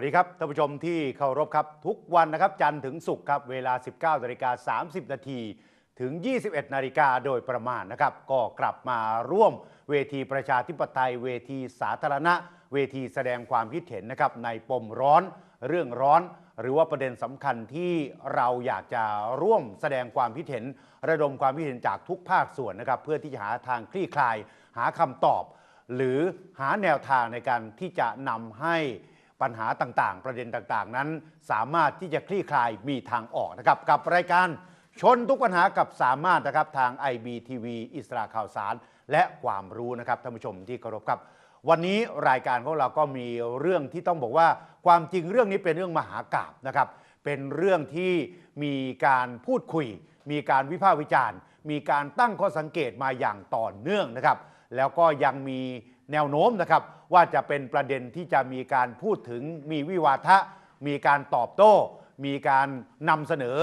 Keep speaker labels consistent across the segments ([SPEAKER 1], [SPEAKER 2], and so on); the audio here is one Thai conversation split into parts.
[SPEAKER 1] สวัสดีครับท่านผู้ชมที่เคารพครับ ทุกวันนะครับจันทร์ถึงศุกร์ครับเวลา 19นาฬิกา30 นาทีถึง 21 นาฬิกาโดยประมาณนะครับ ก็กลับมาร่วมเวทีประชาธิปไตย เวทีสาธารณะ เวทีแสดงความคิดเห็นนะครับในปมร้อนเรื่องร้อน หรือว่าประเด็นสำคัญที่เราอยากจะร่วมแสดงความคิดเห็น ระดมความคิดเห็นจากทุกภาคส่วนนะครับ เพื่อที่จะหาทางคลี่คลาย หาคำตอบ หรือหาแนวทางในการที่จะนำให้ ปัญหาต่างๆ ประเด็นต่างๆ นั้น สามารถที่จะคลี่คลายมีทางออกนะครับ กับรายการชนทุกปัญหากับสามารถนะครับทาง IBTV อิสระข่าวสาร และความรู้นะครับท่านผู้ชมที่เคารพครับ วันนี้รายการของเราก็มีเรื่องที่ต้องบอกว่า ความจริงเรื่องนี้เป็นเรื่องมหากาบนะครับ เป็นเรื่องที่มีการพูดคุย มีการวิพากษ์วิจารณ์ มีการตั้งข้อสังเกตมาอย่างต่อเนื่องนะครับ แล้วก็ยังมี แนวโน้มนะครับว่าจะเป็นประเด็นที่จะมีการพูดถึงมีวิวาทะ มีการตอบโต้ มีการนำเสนอ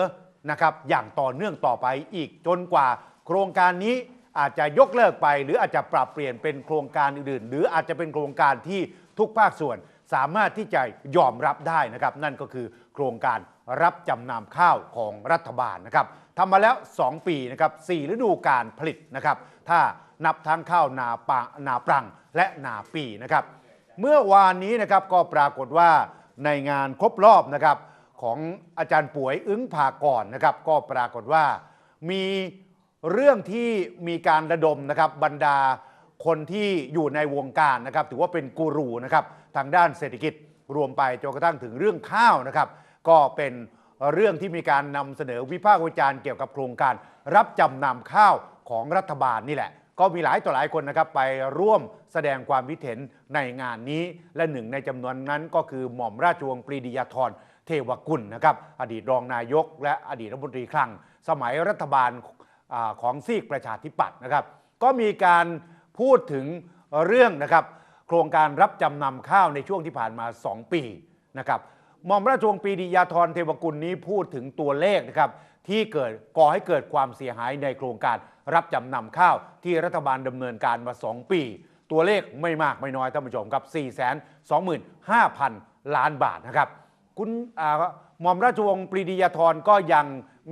[SPEAKER 1] นะครับอย่างต่อเนื่องต่อไปอีกจนกว่า โครงการนี้อาจจะยกเลิกไป หรืออาจจะปรับเปลี่ยนเป็นโครงการอื่น หรืออาจจะเป็นโครงการที่ทุกภาคส่วนสามารถที่จะยอมรับได้นะครับ นั่นก็คือโครงการรับจำนำข้าวของรัฐบาลนะครับทำมาแล้ว 2 ปีนะครับ4ฤดูการผลิตนะครับ ถ้า นับทั้งข้าวนาปะนาปรังและนาปีนะครับ เมื่อวานนี้นะครับก็ปรากฏว่าในงานครบรอบนะครับของอาจารย์ป่วยอึ้งภากรนะครับ ก็ปรากฏว่ามีเรื่องที่มีการระดมนะครับบรรดาคนที่อยู่ในวงการนะครับ ถือว่าเป็นกูรูนะครับทางด้านเศรษฐกิจรวมไปจนกระทั่งถึงเรื่องข้าวนะครับ ก็เป็นเรื่องที่มีการนำเสนอวิพากษ์วิจารณ์เกี่ยวกับโครงการ รับจำนำข้าวของรัฐบาลนี่แหละ ก็มีหลายต่อหลายคนนะครับไปร่วมแสดงความคิดเห็นในงานนี้ และหนึ่งในจำนวนนั้นก็คือหม่อมราชวงศ์ปรีดียาธรเทวกุลนะครับอดีตรองนายก และอดีตรัฐมนตรีคลัง สมัยรัฐบาลอของซีกประชาธิปัตย์นะครับ ก็มีการพูดถึงเรื่องนะครับ โครงการรับจำนำข้าวในช่วงที่ผ่านมา 2 ปีนะครับหม่อมราชวงศ์ปรีดียาธรเทวกุลนี้พูดถึงตัวเลขนะครับที่เกิดก่อให้เกิดความเสียหายในโครงการ รับจำนำข้าวที่รัฐบาลดำเนินการมา 2 ปี ตัวเลขไม่มากไม่น้อยท่านผู้ชมครับ 4 2 5 0 0 0 ล้านบาทนะครับ คุณอ่าหม่อมราชวงศ์ปรีดียาธรก็ยัง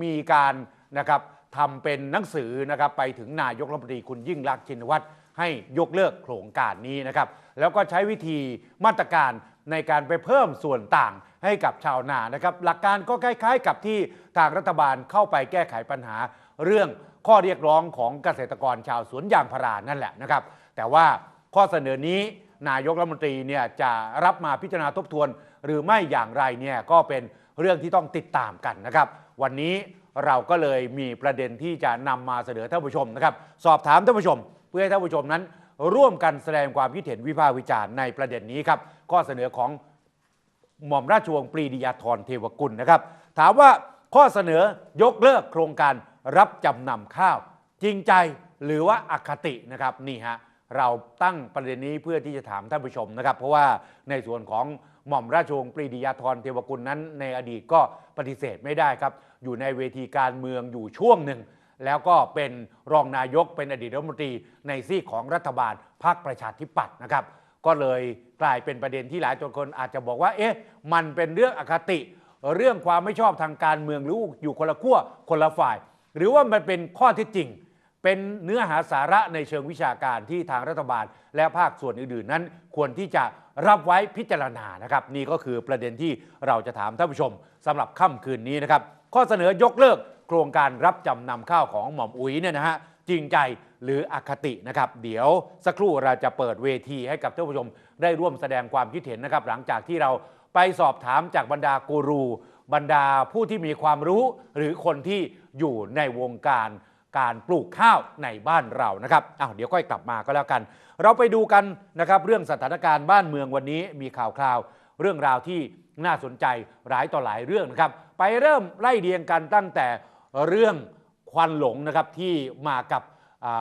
[SPEAKER 1] มีการนะครับทำเป็นหนังสือนะครับไปถึงนายกรัฐมนตรีคุณยิ่งรักษณ์ชินวัตรให้ยกเลิกโครงการนี้นะครับ แล้วก็ใช้วิธีมาตรการในการไปเพิ่มส่วนต่างให้กับชาวนานะครับ หลักการก็คล้ายๆ กับที่ทางรัฐบาลเข้าไปแก้ไขปัญหาเรื่อง ข้อเรียกร้องของเกษตรกรชาวสวนยางพารานั่นแหละนะครับ แต่ว่าข้อเสนอนี้นายกรัฐมนตรีเนี่ยจะรับมาพิจารณาทบทวน หรือไม่อย่างไรเนี่ยก็เป็นเรื่องที่ต้องติดตามกันนะครับ วันนี้เราก็เลยมีประเด็นที่จะนำมาเสนอท่านผู้ชมนะครับ สอบถามท่านผู้ชม เพื่อให้ท่านผู้ชมนั้น ร่วมกันแสดงความคิดเห็นวิพากษ์วิจารณ์ในประเด็นนี้ครับข้อเสนอของหม่อมราชวงศ์ปรีดียาธรเทวกุลนะครับ ถามว่าข้อเสนอยกเลิกโครงการ รับจำนำข้าว จริงใจหรือว่าอคตินะครับนี่ฮะเราตั้งประเด็นนี้เพื่อที่จะถามท่านผู้ชมนะครับ เพราะว่าในส่วนของหม่อมราชวงศ์ปรีดียาธรเทวกุลนั้น ในอดีตก็ปฏิเสธไม่ได้ครับ อยู่ในเวทีการเมืองอยู่ช่วงหนึ่ง แล้วก็เป็นรองนายกเป็นอดีตรัฐมนตรีในซีกของรัฐบาลพรรคประชาธิปัตย์นะครับ ก็เลยกลายเป็นประเด็นที่หลายคนอาจจะบอกว่า เอ๊ะ มันเป็นเรื่องอคติ เรื่องความไม่ชอบทางการเมืองหรืออยู่คนละขั้วคนละฝ่าย หรือว่ามันเป็นข้อเท็จจริง เป็นเนื้อหาสาระในเชิงวิชาการที่ทางรัฐบาล และภาคส่วนอื่นๆ นั้น ควรที่จะรับไว้พิจารณานะครับ นี่ก็คือประเด็นที่เราจะถามท่านผู้ชมสำหรับค่ำคืนนี้นะครับ ข้อเสนอยกเลิก โครงการรับจำนำข้าวของหม่อมอุ๋ยเนี่ยนะฮะจริงใจหรืออคตินะครับ เดี๋ยวสักครู่เราจะเปิดเวทีให้กับท่านผู้ชม ได้ร่วมแสดงความคิดเห็นนะครับ หลังจากที่เราไปสอบถามจากบรรดากูรู บรรดาผู้ที่มีความรู้ หรือคนที่ อยู่ในวงการการปลูกข้าวในบ้านเรานะครับอ้าวเดี๋ยวค่อยกลับมาก็แล้วกัน เราไปดูกันนะครับเรื่องสถานการณ์บ้านเมืองวันนี้มีข่าวคราว เรื่องราวที่น่าสนใจหลายต่อหลายเรื่องนะครับ ไปเริ่มไล่เรียงกันตั้งแต่เรื่องควันหลงนะครับที่มากับ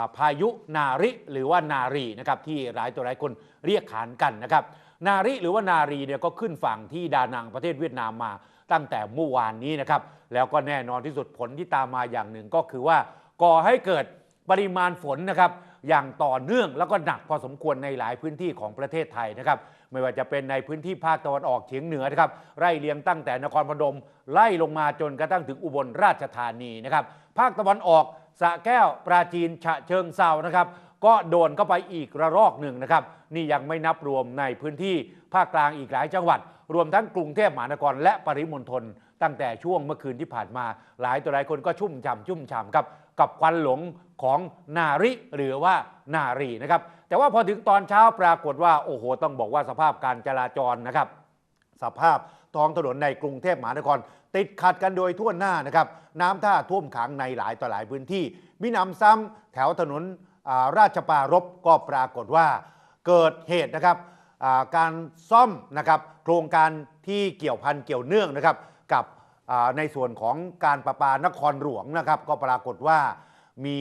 [SPEAKER 1] าพายุนาริหรือว่านารีนะครับที่หลายตัวหลายคนเรียกขานกันนะครับ นาริหรือว่านารีเนี่ยก็ขึ้นฝั่งที่ดานังประเทศเวียดนามมา ตั้งแต่เมื่อวานนี้นะครับ แล้วก็แน่นอนที่สุดผลที่ตามมาอย่างหนึ่งก็คือว่าก่อให้เกิดปริมาณฝนนะครับอย่างต่อเนื่องแล้วก็หนักพอสมควรในหลายพื้นที่ของประเทศไทยนะครับ ไม่ว่าจะเป็นในพื้นที่ภาคตะวันออกเฉียงเหนือนะครับไล่เลียงตั้งแต่นครพนม ไล่ลงมาจนกระทั่งถึงอุบลราชธานีนะครับภาคตะวันออกสะแก้วปราจีนฉะเชิงเซานะครับ ก็โดนเข้าไปอีกระลอกหนึ่งนะครับ นี่ยังไม่นับรวมในพื้นที่ภาคกลางอีกหลายจังหวัด รวมทั้งกรุงเทพมหานครและปริมณฑลตั้งแต่ช่วงเมื่อคืนที่ผ่านมา หลายตัวหลายคนก็ชุ่มฉ่ำชุ่มฉ่ำครับกับควันหลงของนาริหรือว่านารีนะครับ แต่ว่าพอถึงตอนเช้าปรากฏว่าโอ้โห ต้องบอกว่าสภาพการจราจรนะครับ สภาพท้องถนนในกรุงเทพมหานคร ติดขัดกันโดยทั่วหน้านะครับ น้ำท่าท่วมขังในหลายต่อหลายพื้นที่ มินำซ้ำแถวถนนราชปรารบก็ปรากฏว่าเกิดเหตุนะครับ การซ่อมนะครับโครงการที่เกี่ยวพันเกี่ยวเนื่องนะครับกับในส่วนของการประปานครหลวงนะครับ ก็ปรากฏว่ามี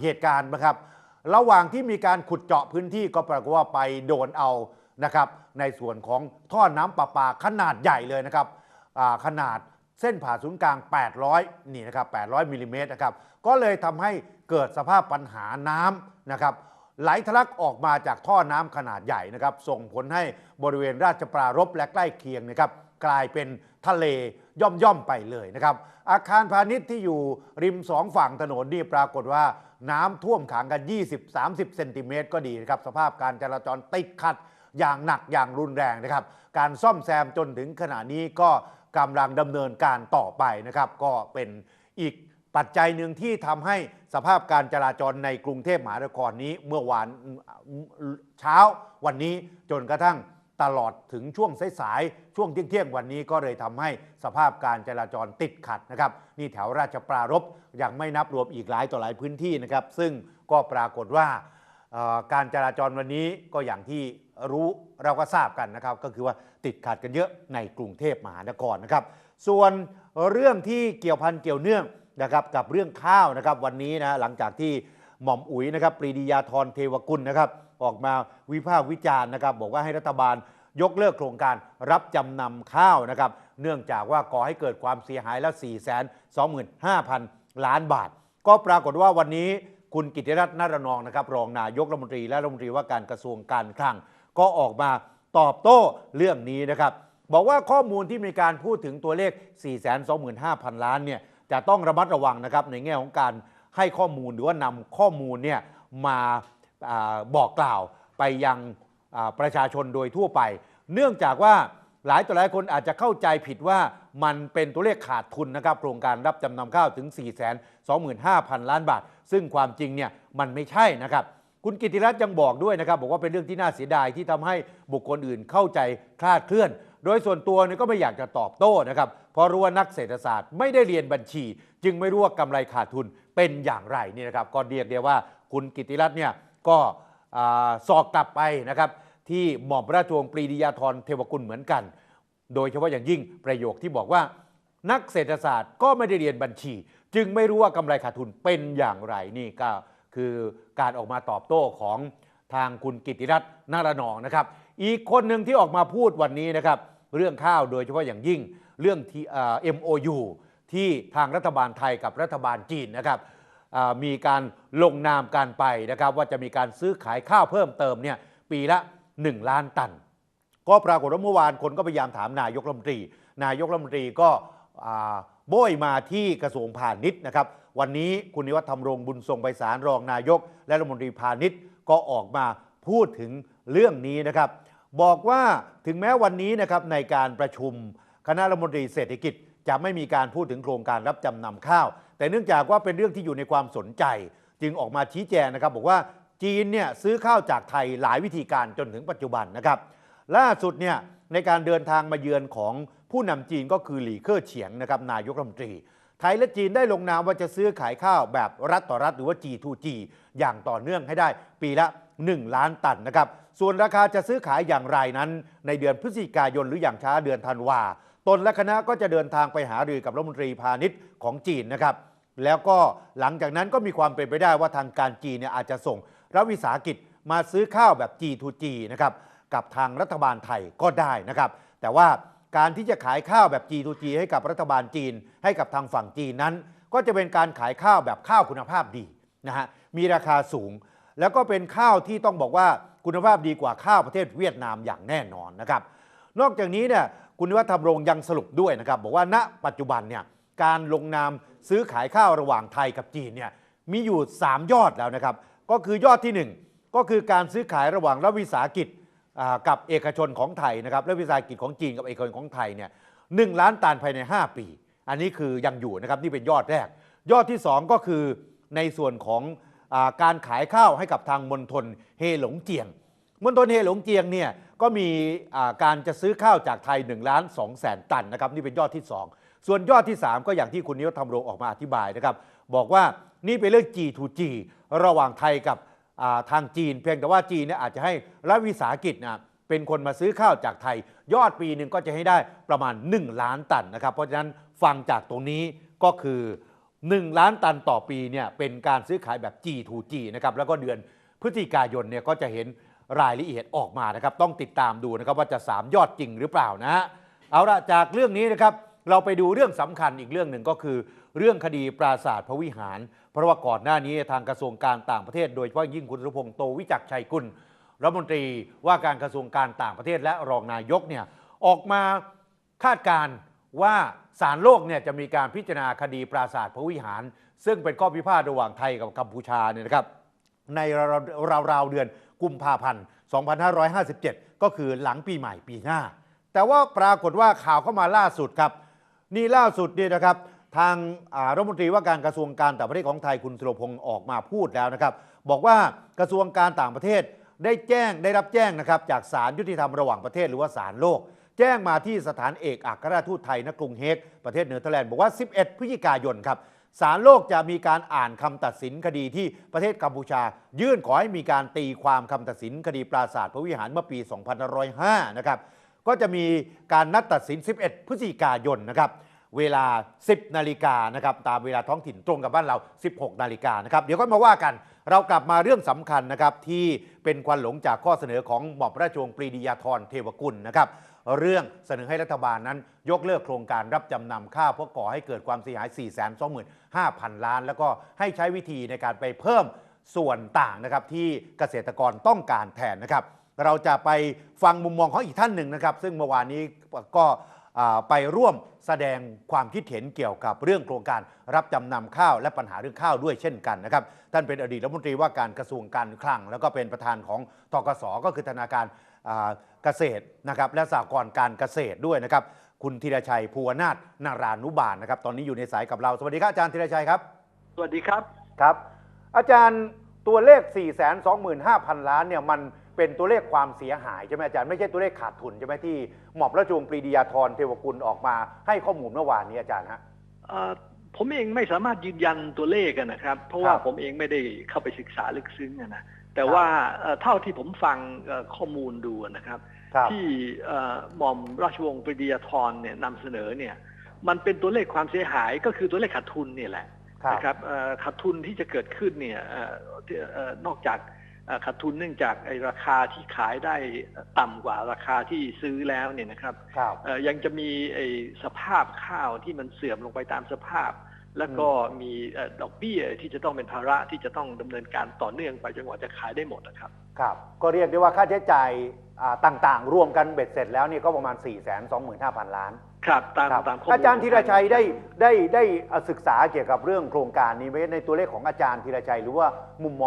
[SPEAKER 1] เหตุการณ์นะครับ ระหว่างที่มีการขุดเจาะพื้นที่ก็ปรากฏว่าไปโดนเอานะครับในส่วนของท่อน้ำประปาขนาดใหญ่เลยนะครับขนาดเส้นผ่าศูนย์กลาง 800 นี่นะครับ 800มิลลิเมตรนะครับ ก็เลยทำให้เกิดสภาพปัญหาน้ำนะครับ ไหลทะลักออกมาจากท่อน้ำขนาดใหญ่นะครับ ส่งผลให้บริเวณราชปรารบและใกล้เคียงนะครับกลายเป็นทะเลย่อมย่อมๆไปเลยนะครับ อาคารพาณิชย์ที่อยู่ริมสองฝั่งถนนนี่ปรากฏว่าน้ำท่วมขังกัน 20-30 เซนติเมตรก็ดีนะครับ สภาพการจราจรติดขัดอย่างหนักอย่างรุนแรงนะครับ การซ่อมแซมจนถึงขณะนี้ก็กำลังดำเนินการต่อไปนะครับ ก็เป็นอีก ปัจจัยหนึ่งที่ทำให้สภาพการจราจรในกรุงเทพมหานครนี้เมื่อวานเช้าวันนี้จนกระทั่งตลอดถึงช่วงสายๆช่วงเที่ยงๆวันนี้ก็เลยทำให้สภาพการจราจรติดขัดนะครับ นี่แถวราชปรารบยังไม่นับรวมอีกหลายต่อหลายพื้นที่นะครับ ซึ่งก็ปรากฏว่าการจราจรวันนี้ก็อย่างที่รู้เราก็ทราบกันนะครับ ก็คือว่าติดขัดกันเยอะในกรุงเทพมหานครนะครับ ส่วนเรื่องที่เกี่ยวพันเกี่ยวเนื่อง นะครับกับเรื่องข้าวนะครับวันนี้นะหลังจากที่หม่อมอุ๋ยนะครับปรีดียาธรเทวกุลนะครับออกมาวิพากษ์วิจารณ์นะครับ บอกว่าให้รัฐบาลยกเลิกโครงการรับจำนำข้าวนะครับ เนื่องจากว่าก่อให้เกิดความเสียหายแล้ว 4 2 5 0 0 0 ล้านบาท ก็ปรากฏว่าวันนี้คุณกิติรัตน์นารนองนะครับ รองนายกรัฐมนตรีและรัฐมนตรีว่าการกระทรวงการคลัง ก็ออกมาตอบโต้เรื่องนี้นะครับ บอกว่าข้อมูลที่มีการพูดถึงตัวเลข 425,000 ล้านเนี่ย จะต้องระมัดระวังนะครับในแง่ของการให้ข้อมูลหรือว่านำข้อมูลเนี่ยมาอบอกกล่าวไปยังประชาชนโดยทั่วไป เนื่องจากว่าหลายต่อหลายคนอาจจะเข้าใจผิดว่ามันเป็นตัวเลขขาดทุนนะครับโครงการรับจำนำข้าวถึง 425,000 ล้านบาท ซึ่งความจริงเนี่ยมันไม่ใช่นะครับ คุณกิติรัตน์ยังบอกด้วยนะครับ บอกว่าเป็นเรื่องที่น่าเสียดายที่ทำให้บุคคลอื่นเข้าใจคลาดเคลื่อน โดยส่วนตัวเนี่ยก็ไม่อยากจะตอบโต้นะครับ เพราะรู้ว่านักเศรษฐศาสตร์ไม่ได้เรียนบัญชี จึงไม่รู้ว่ากำไรขาดทุนเป็นอย่างไรนี่นะครับก็เรียกเดียวว่าคุณกิติรัตน์เนี่ยก็สอกกลับไปนะครับที่หม่อมราชวงศ์ปรีดียาธรเทวกุลเหมือนกัน โดยเฉพาะอย่างยิ่งประโยคที่บอกว่า นักเศรษฐศาสตร์ก็ไม่ได้เรียนบัญชี จึงไม่รู้ว่ากำไรขาดทุนเป็นอย่างไรนี่ก็คือการออกมาตอบโต้ของทางคุณกิติรัตน์นารนองนะครับ อีกคนหนึ่งที่ออกมาพูดวันนี้นะครับเรื่องข้าวโดยเฉพาะอย่างยิ่งเรื่องที่เอ่อ MOU ที่ทางรัฐบาลไทยกับรัฐบาลจีนนะครับมีการลงนามการไปนะครับ ว่าจะมีการซื้อขายข้าวเพิ่มเติมเนี่ยปีละ 1 ล้านตัน ก็ปรากฏว่าเมื่อวานคนก็พยายามถามนายกรัฐมนตรี นายกรัฐมนตรีก็โบยมาที่กระทรวงพาณิชย์นะครับ วันนี้คุณนิวัฒน์ธรรมรงบุญทรงไปสารรองนายก และรัฐมนตรีพาณิชย์ก็ออกมาพูดถึงเรื่องนี้นะครับ บอกว่าถึงแม้วันนี้นะครับในการประชุมคณะรัฐมนตรีเศรษฐกิจ จะไม่มีการพูดถึงโครงการรับจำนำข้าว แต่เนื่องจากว่าเป็นเรื่องที่อยู่ในความสนใจ จึงออกมาชี้แจงนะครับ บอกว่าจีนเนี่ยซื้อข้าวจากไทยหลายวิธีการจนถึงปัจจุบันนะครับ ล่าสุดเนี่ยในการเดินทางมาเยือนของผู้นำจีนก็คือหลี่เค่อเฉียงนะครับนายกรัฐมนตรี ไทยและจีนได้ลงนามว่าจะซื้อขายข้าวแบบรัฐต่อรัฐหรือว่า G2G อย่างต่อเนื่องให้ได้ปีละ 1 ล้านตันนะครับ ส่วนราคาจะซื้อขายอย่างไรนั้น ในเดือนพฤศจิกายนหรืออย่างช้าเดือนธันวาตนและคณะก็จะเดินทางไปหารือกับรัฐมนตรีพาณิชย์ของจีนนะครับ แล้วก็หลังจากนั้นก็มีความเป็นไปได้ว่าทางการจีนเนี่ยอาจจะส่งรัฐวิสาหกิจมาซื้อข้าวแบบ G2G นะครับกับทางรัฐบาลไทยก็ได้นะครับ แต่ว่า การที่จะขายข้าวแบบ G2G ให้กับรัฐบาลจีน ให้กับทางฝั่งจีนนั้น ก็จะเป็นการขายข้าวแบบข้าวคุณภาพดีนะฮะมีราคาสูง แล้วก็เป็นข้าวที่ต้องบอกว่าคุณภาพดีกว่าข้าวประเทศเวียดนามอย่างแน่นอนนะครับ นอกจากนี้เนี่ยคุณวัฒน์ธรรมรงยังสรุปด้วยนะครับบอกว่าณปัจจุบันเนี่ยการลงนามซื้อขายข้าวระหว่างไทยกับจีนเนี่ยมีอยู่ 3 ยอดแล้วนะครับ ก็คือยอดทีหนึ่1 ก็คือการซื้อขายระหว่างรัฐวิสาหกิจ กับเอกชนของไทยนะครับรัฐวิสาหกิจของจีนกับเอกชนของไทยเนี่ยหนึ่งล้านตันภายใน 5 ปี อันนี้คือยังอยู่นะครับนี่เป็นยอดแรก ยอดที่ 2 ก็คือในส่วนของอการขายข้าวให้กับทางมณฑลเฮหลงเจียงมณฑลเฮหลงเจียงเนี่ยก็มีการจะซื้อข้าวจากไทย1ล้าน2แสนตันนะครับนี่เป็นยอดที่ 2 ส่วนยอดที่ 3 ก็อย่างที่คุณนิยธรรมรงออกมาอธิบายนะครับบอกว่านี่เป็นเรื่อง G2G ระหว่างไทยกับ ทางจีน เพียงแต่ว่าจีนเนี่ยอาจจะให้รัฐวิสาหกิจนะเป็นคนมาซื้อข้าวจากไทย ยอดปีหนึ่งก็จะให้ได้ประมาณ 1 ล้านตันนะครับ เพราะฉะนั้นฟังจากตรงนี้ก็คือ 1 ล้านตันต่อปีเนี่ยเป็นการซื้อขายแบบ G2G นะครับแล้วก็เดือนพฤศจิกายนเนี่ยก็จะเห็นรายละเอียดออกมานะครับ ต้องติดตามดูนะครับว่าจะ 3 ยอดจริงหรือเปล่านะฮะเอาละจากเรื่องนี้นะครับเราไปดูเรื่องสำคัญอีกเรื่องหนึ่งก็คือ เรื่องคดีปราศาสตร์พระวิหาร เพราะว่าก่อนหน้านี้ทางกระทรวงการต่างประเทศ โดยเฉพาะยิ่งคุณสุพงษ์โตวิจักชัยกุลรัฐมนตรีว่าการกระทรวงการต่างประเทศและรองนายกเนี่ยออกมาคาดการณ์ว่าศาลโลกเนี่ยจะมีการพิจารณาคดีปราศาสตร์พระวิหาร ซึ่งเป็นข้อพิพาทระหว่างไทยกับกัมพูชาเนี่ยนะครับในราวๆเดือนกุมภาพันธ์ 2557 ก็คือหลังปีใหม่ปีหน้า แต่ว่าปรากฏว่าข่าวเข้ามาล่าสุดครับ นี่ล่าสุดเนี่ยนะครับ ทางรัฐมนตรีว่าการกระทรวงการต่างประเทศของไทยคุณสุรพงศ์ออกมาพูดแล้วนะครับ บอกว่ากระทรวงการต่างประเทศได้แจ้งได้รับแจ้งนะครับจากศาลยุติธรรมระหว่างประเทศหรือว่าศาลโลก แจ้งมาที่สถานเอกอัครราชทูตไทยณกรุงเฮกประเทศเนเธอร์แลนด์บอกว่า 11 พฤศจิกายนครับศาลโลกจะมีการอ่านคำตัดสินคดีที่ประเทศกัมพูชา ยื่นขอให้มีการตีความคำตัดสินคดีปราศาสตร์พระวิหารเมื่อปี 2505 นะครับก็จะมีการนัดตัดสิน 11 พฤศจิกายนนะครับ เวลา 10 นาฬิกานะครับตามเวลาท้องถิ่นตรงกับบ้านเรา 16 นาฬิกานะครับเดี๋ยวก็มาว่ากัน เรากลับมาเรื่องสำคัญนะครับที่เป็นควันหลงจากข้อเสนอของหม่อมราชวงศ์ปรีดียาธรเทวกุลนะครับเรื่องเสนอให้รัฐบาลนั้น ยกเลิกโครงการรับจำนำข้าวเพราะก่อให้เกิดความเสียหาย 425,000 ล้าน แล้วก็ให้ใช้วิธีในการไปเพิ่มส่วนต่างนะครับที่เกษตรกรต้องการแทนนะครับ เราจะไปฟังมุมมองของอีกท่านหนึ่งนะครับ ซึ่งเมื่อวานนี้ก็ ไปร่วมแสดงความคิดเห็นเกี่ยวกับเรื่องโครงการรับจำนำข้าวและปัญหาเรื่องข้าวด้วยเช่นกันนะครับ ท่านเป็นอดีตรัฐมนตรีว่าการกระทรวงการคลัง แล้วก็เป็นประธานของทกสก็คือธนาคารอ่าเกษตรนะครับและสหกรณ์การเกษตรด้วยนะครับ คุณธีรชัยภูวนาถนารานุบาลนะครับ ตอนนี้อยู่ในสายกับเรา สวัสดีครับอาจารย์ธีรชัยครับ
[SPEAKER 2] สวัสดีครับ
[SPEAKER 1] ครับ อาจารย์ตัวเลข 4 2 5 0 0 0 ล้านเนี่ยมัน เป็นตัวเลขความเสียหายใช่ไหมอาจารย์ไม่ใช่ตัวเลขขาดทุนใช่ไหมที่หม่อมราชวงศ์ปรีดียาธรเทวกุลออกมาให้ข้อมูลเมื่อวานนี้อาจารย์ฮะ
[SPEAKER 2] เอ่อผมเองไม่สามารถยืนยันตัวเลขอะนะครับ เพราะว่า
[SPEAKER 1] ครับ
[SPEAKER 2] ผมเองไม่ได้เข้าไปศึกษาลึกซึ้งอะนะแต่
[SPEAKER 1] ครับ
[SPEAKER 2] ว่าเอ่อเท่าที่ผมฟังเอ่อข้อมูลดูนะครับ
[SPEAKER 1] ครับ
[SPEAKER 2] ที่เอ่อหม่อมราชวงศ์ปรีดียาธรเนี่ยนำเสนอเนี่ยมันเป็นตัวเลขความเสียหายก็คือตัวเลขขาดทุนเนี่ยแหละ
[SPEAKER 1] ครับ
[SPEAKER 2] นะครับเอ่อขาดทุนที่จะเกิดขึ้นเนี่ยเอ่อที่เอ่อนอกจากเอ่อ ขาดทุนเนื่องจากไอ้ราคาที่ขายได้ต่ำกว่าราคาที่ซื้อแล้วเนี่ยนะครับ
[SPEAKER 1] ครับ
[SPEAKER 2] เอ่อยังจะมีไอ้สภาพข้าวที่มันเสื่อมลงไปตามสภาพ แล้วก็มีเอ่อดอกเบี้ยที่จะต้องเป็นภาระที่จะต้องดำเนินการต่อเนื่องไปจนกว่าจะขายได้หมดนะครับ
[SPEAKER 1] ครับ ก็เรียกได้ว่าค่าใช้จ่ายอ่าต่างๆ รวมกันเบ็ดเสร็จแล้วนี่ก็ประมาณ 4 2 5 0 0 0 ล้าน
[SPEAKER 2] ครับตาม
[SPEAKER 1] ครับ
[SPEAKER 2] ตามข้อมูล
[SPEAKER 1] อาจารย์
[SPEAKER 2] ขง
[SPEAKER 1] ธีรชัยได้ได้ได้ศึกษาเกี่ยวกับเรื่องโครงการนี้ไหมในตัวเลขของอาจารย์ธีรชัยหรือว่ามุมมอง